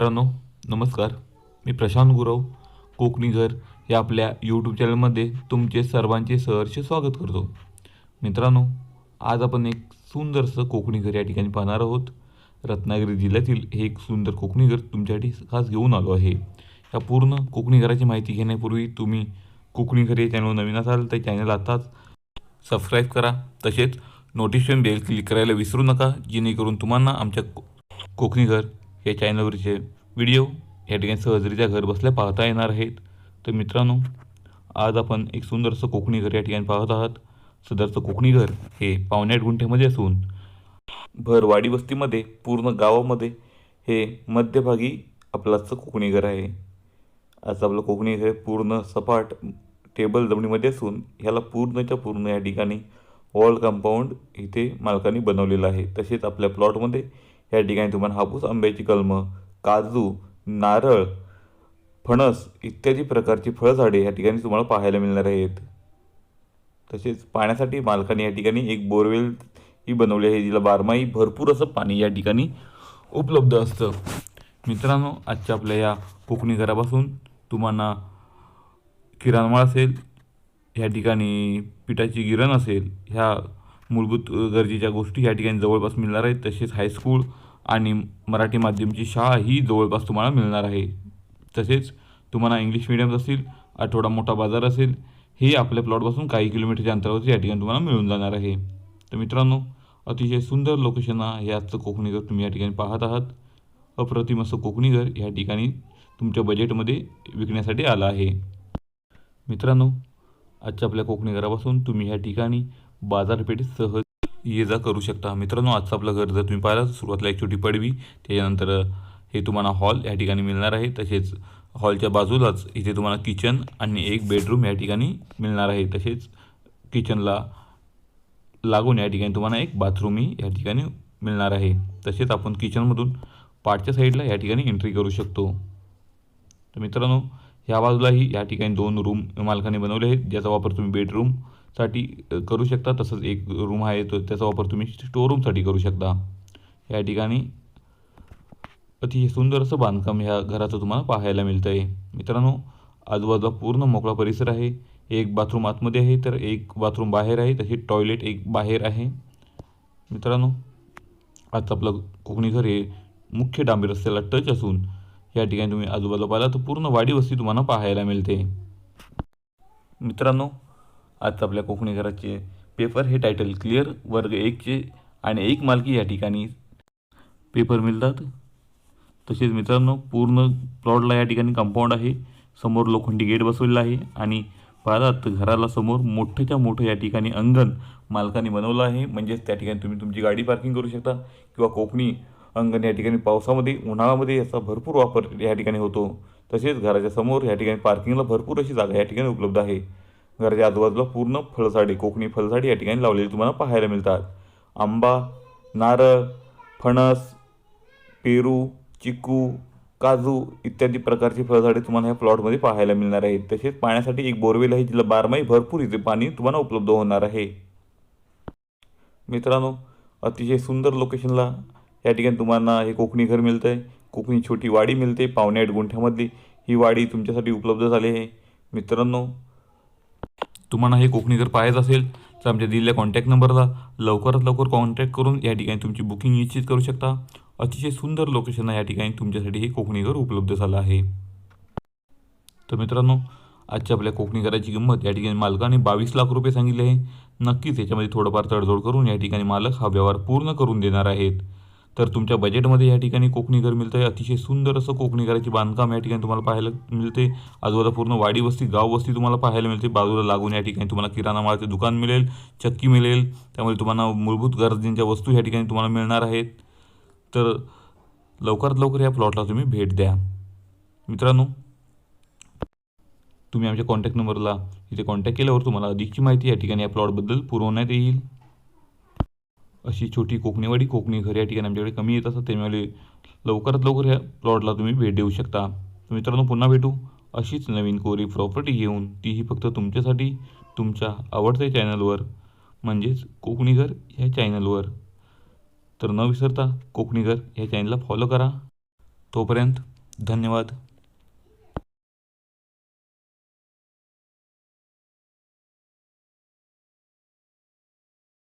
मित्रांनो नमस्कार. मी प्रशांत गुरव कोकणी घर या आपल्या यूट्यूब चॅनलमध्ये तुमचे सर्वांचे सहर्ष स्वागत करतो. मित्रांनो आज आपण एक सुंदरसं कोकणी घर या ठिकाणी पाहणार आहोत. रत्नागिरी जिल्ह्यातील हे एक सुंदर कोकणी घर तुमच्यासाठी खास घेऊन आलो आहे. या पूर्ण कोकणी घराची माहिती घेण्यापूर्वी तुम्ही कोकणी घर हे चॅनल नवीन असाल तर चॅनल आताच सबस्क्राईब करा. तसेच नोटिफिकेशन बेल क्लिक करायला विसरू नका जेणेकरून तुम्हाला आमच्या को- कोकणी घर या चॅनलवरचे व्हिडिओ या ठिकाणी सहजरित्या घर बसल्या पाहता येणार आहेत. तर मित्रांनो आज आपण एक सुंदरसं कोकणी घर या ठिकाणी पाहत आहात. सदरचं कोकणी घर हे पावण्याट गुंठ्यामध्ये असून भरवाडी वस्तीमध्ये पूर्ण गावामध्ये हे मध्यभागी आपलाचं कोकणी घर आहे. आज आपलं कोकणी घर पूर्ण सपाट टेबल जमिनीमध्ये असून ह्याला पूर्णच्या पूर्ण या ठिकाणी वॉल कंपाऊंड इथे मालकांनी बनवलेलं आहे. तसेच आपल्या प्लॉटमध्ये या ठिकाणी तुम्हाला हापूस आंब्याची कलमं काजू नारळ फणस इत्यादी प्रकारची फळझाडे या ठिकाणी तुम्हाला पाहायला मिळणार आहेत. तसेच पाण्यासाठी मालकाने या ठिकाणी एक बोरवेल ही बनवली आहे जिला बारमाही भरपूर असं पाणी या ठिकाणी उपलब्ध असतं. मित्रांनो आजच्या आपल्या या कोकणी घरापासून तुम्हाला किराणमाळ असेल ह्या ठिकाणी पिठाची गिरण असेल ह्या मूलभूत गरजेच्या गोष्टी या ठिकाणी जवळपास मिळणार आहेत. तसेच हायस्कूल आणि मराठी माध्यमची शाळा ही जवळपास तुम्हाला मिळणार आहे. तसेच तुम्हाला इंग्लिश मिडियम असेल आठवडा मोठा बाजार असेल हे आपल्या प्लॉटपासून काही किलोमीटरच्या अंतरावरती या ठिकाणी तुम्हाला मिळून जाणार आहे. तर मित्रांनो अतिशय सुंदर लोकेशन हे आजचं कोकणी घर तुम्ही या ठिकाणी पाहत आहात. अप्रतिम असं कोकणी घर ठिकाणी तुमच्या बजेटमध्ये विकण्यासाठी आलं आहे. मित्रांनो आजच्या आपल्या कोकणी घरापासून तुम्ही ह्या ठिकाणी बाजारपेठेत सहज ये जा करू शकता. मित्रांनो आजचं आपलं घर जर तुम्ही पाहिलं सुरुवातीला एक छोटी पडवी त्याच्यानंतर हे तुम्हाला हॉल या ठिकाणी मिळणार आहे. तसेच हॉलच्या बाजूलाच इथे तुम्हाला किचन आणि एक बेडरूम या ठिकाणी मिळणार आहे. तसेच किचनला लागून या ठिकाणी तुम्हाला एक बाथरूमही या ठिकाणी मिळणार आहे. तसेच आपण किचनमधून पाठच्या साईडला या ठिकाणी एंट्री करू शकतो. तर मित्रांनो ह्या बाजूलाही या ठिकाणी दोन रूम मालकाने बनवले आहेत ज्याचा वापर तुम्ही बेडरूम साठी करू शकता. तसंच एक रूम आहे तो त्याचा वापर तुम्ही स्टोर रूमसाठी करू शकता. या ठिकाणी अतिशय सुंदर असं बांधकाम ह्या घराचं तुम्हाला पाहायला मिळतं आहे मित्रांनो आजूबाजूला पूर्ण मोकळा परिसर आहे. एक बाथरूम आतमध्ये आहे तर एक बाथरूम बाहेर आहे. तसे टॉयलेट एक बाहेर आहे. मित्रांनो आजचं आपलं कोकणी घर हे मुख्य डांबी रस्त्याला टच असून या ठिकाणी तुम्ही आजूबाजूला पाहिला तर पूर्ण वाडी वस्ती तुम्हाला पाहायला मिळते. मित्रांनो आज आपल्या कोकणी घराचे पेपर हे टायटल क्लिअर वर्ग एकचे आणि एक मालकी या ठिकाणी पेपर मिळतात. तसेच मित्रांनो पूर्ण प्लॉटला या ठिकाणी कंपाऊंड आहे. समोर लोखंडी गेट बसवलेला आहे आणि पाहतात घराला समोर मोठ्याच्या मोठं या ठिकाणी अंगण मालकाने बनवलं आहे. म्हणजेच त्या ठिकाणी तुम्ही तुमची गाडी पार्किंग करू शकता किंवा कोकणी अंगण या ठिकाणी पावसामध्ये उन्हाळ्यामध्ये याचा भरपूर वापर या ठिकाणी होतो. तसेच घराच्या समोर या ठिकाणी पार्किंगला भरपूर अशी जागा या ठिकाणी उपलब्ध आहे. घराच्या आजूबाजूला पूर्ण फळझाडे कोकणी फळझाडे या ठिकाणी लावलेली तुम्हाला पाहायला मिळतात. आंबा नारळ फणस पेरू चिकू काजू इत्यादी प्रकारची फळझाडे तुम्हाला ह्या प्लॉटमध्ये पाहायला मिळणार आहेत. तसेच पाण्यासाठी एक बोरवेल आहे जिला बारमाही भरपूर इथे पाणी तुम्हाला उपलब्ध होणार आहे. मित्रांनो अतिशय सुंदर लोकेशनला या ठिकाणी तुम्हाला हे कोकणी घर मिळतं आहे कोकणी छोटी वाडी मिळते पावणे आठ गुंठ्यामधली. ही वाडी तुमच्यासाठी उपलब्ध झाली आहे. मित्रांनो तुम्हाला हे कोकणी जर पाहायचं असेल तर आमच्या दिलेल्या कॉन्टॅक्ट नंबरला लवकरात लवकर कॉन्टॅक्ट करून या ठिकाणी तुमची बुकिंग निश्चित करू शकता. अतिशय सुंदर लोकेशन आहे या ठिकाणी तुमच्यासाठी हे कोकणी घर उपलब्ध झालं आहे. तर मित्रांनो आजच्या आपल्या कोकणी घराची किंमत या ठिकाणी मालकाने बावीस लाख रुपये सांगितले आहे. नक्कीच याच्यामध्ये थोडंफार तडजोड करून या ठिकाणी मालक हा व्यवहार पूर्ण करून देणार आहेत. तर तुमच्या बजेटमध्ये या ठिकाणी कोकणी घर मिळतं. आहे अतिशय सुंदर असं कोकणी घराची बांधकाम या ठिकाणी तुम्हाला पाहायला मिळते. आजूबाजूला पूर्ण वाडी वस्ती गाव वस्ती तुम्हाला पाहायला मिळते. बाजूला लागून या ठिकाणी तुम्हाला किराणा माळाचे दुकान मिळेल चक्की मिळेल. त्यामुळे तुम्हाला मूलभूत गरजेंच्या वस्तू या ठिकाणी तुम्हाला मिळणार आहेत. तर लवकरात लवकर या प्लॉटला तुम्ही भेट द्या. मित्रांनो तुम्ही आमच्या कॉन्टॅक्ट नंबरला इथे कॉन्टॅक्ट केल्यावर तुम्हाला अधिकची माहिती या ठिकाणी या प्लॉटबद्दल पुरवण्यात येईल. अशी छोटी कोकणीवाडी कोकणी घर या ठिकाणी आमच्याकडे कमी येत असतात. त्यामुळे लवकरात लवकर या प्लॉटला तुम्ही भेट देऊ शकता. तर मित्रांनो पुन्हा भेटू. अशीच नवीन कोरी प्रॉपर्टी घेऊन तीही फक्त तुमच्यासाठी तुमच्या आवडत्या चॅनलवर म्हणजेच कोकणी घर ह्या चॅनलवर तर न विसरता कोकणी घर ह्या चॅनलला फॉलो करा. तोपर्यंत धन्यवाद.